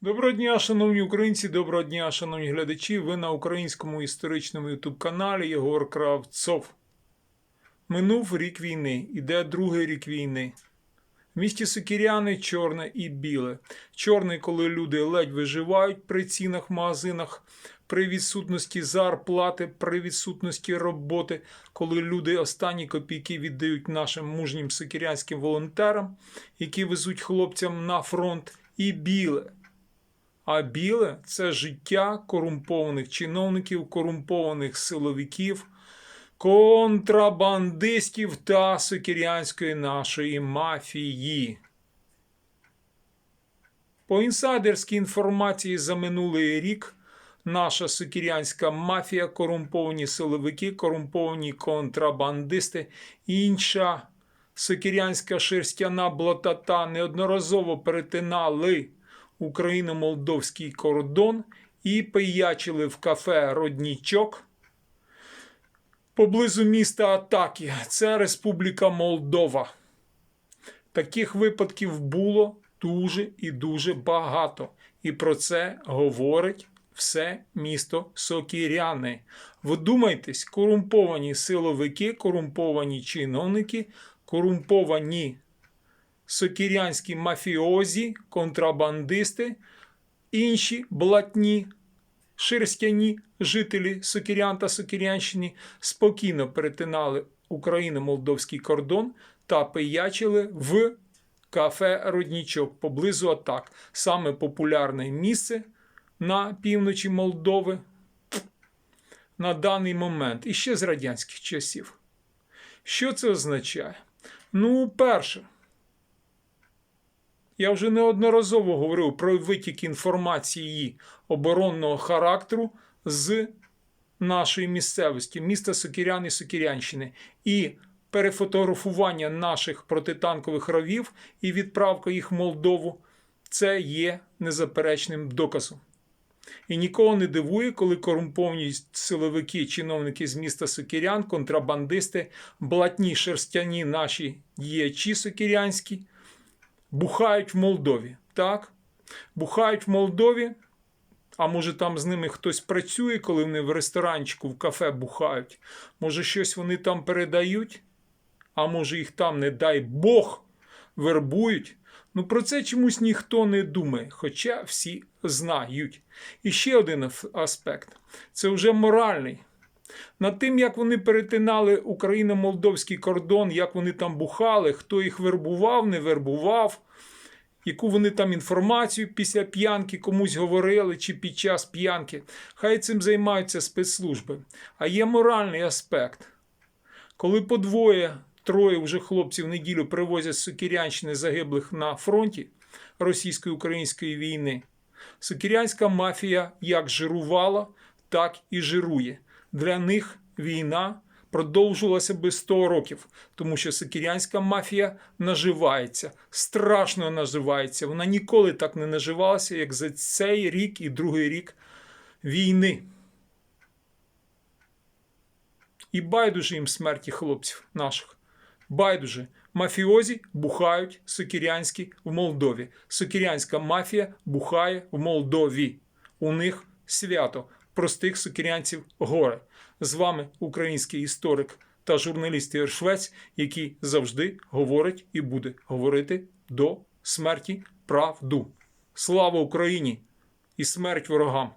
Доброго дня, шановні українці, доброго дня, шановні глядачі. Ви на українському історичному ютуб-каналі Єгор Кравцов. Минув рік війни, іде другий рік війни. В місті Сокіряни чорне і біле. Чорне, коли люди ледь виживають при цінах в магазинах, при відсутності зарплати, при відсутності роботи, коли люди останні копійки віддають нашим мужнім сокірянським волонтерам, які везуть хлопцям на фронт, і біле. А біле це життя корумпованих чиновників, корумпованих силовиків, контрабандистів та сокірянської нашої мафії. По інсайдерській інформації за минулий рік наша сокірянська мафія, корумповані силовики, корумповані контрабандисти, інша сокірянська шерстяна блатата неодноразово перетинали Україно-молдовський кордон і пиячили в кафе Роднічок поблизу міста Атаки. Це Республіка Молдова. Таких випадків було дуже і дуже багато. І про це говорить все місто Сокіряни. Вдумайтесь, корумповані силовики, корумповані чиновники, корумповані сокірянські мафіозі, контрабандисти, інші блатні, шерстяні жителі Сокірян та Сокірянщини спокійно перетинали Україно-молдовський кордон та пиячили в кафе Роднічок поблизу Атак. Саме популярне місце на півночі Молдови на даний момент і ще з радянських часів. Що це означає? Ну, перше. Я вже неодноразово говорив про витік інформації оборонного характеру з нашої місцевості, міста Сокірян і Сокірянщини, і перефотографування наших протитанкових ровів і відправка їх в Молдову це є незаперечним доказом. І нікого не дивує, коли корумповані силовики, чиновники з міста Сокірян, контрабандисти, блатні шерстяні наші діячі сокірянські бухають в Молдові. Так? Бухають в Молдові, а може там з ними хтось працює, коли вони в ресторанчику, в кафе бухають. Може, щось вони там передають, а може їх там, не дай Бог, вербують. Ну про це чомусь ніхто не думає, хоча всі знають. І ще один аспект це вже моральний. Над тим, як вони перетинали Україно-молдовський кордон, як вони там бухали, хто їх вербував, не вербував, яку вони там інформацію після п'янки комусь говорили чи під час п'янки. Хай цим займаються спецслужби. А є моральний аспект. Коли по двоє, троє вже хлопців в неділю привозять з Сокірянщини загиблих на фронті російсько-української війни, сокірянська мафія як жирувала, так і жирує. Для них війна продовжувалася би 100 років, тому що сокірянська мафія наживається, страшно наживається. Вона ніколи так не наживалася, як за цей рік і другий рік війни. І байдуже їм смерті хлопців наших. Байдуже. Мафіозі бухають сокірянські в Молдові. Сокірянська мафія бухає в Молдові. У них свято простих сукірянців горе. З вами український історик та журналіст Ігор Швець, який завжди говорить і буде говорити до смерті правду. Слава Україні і смерть ворогам!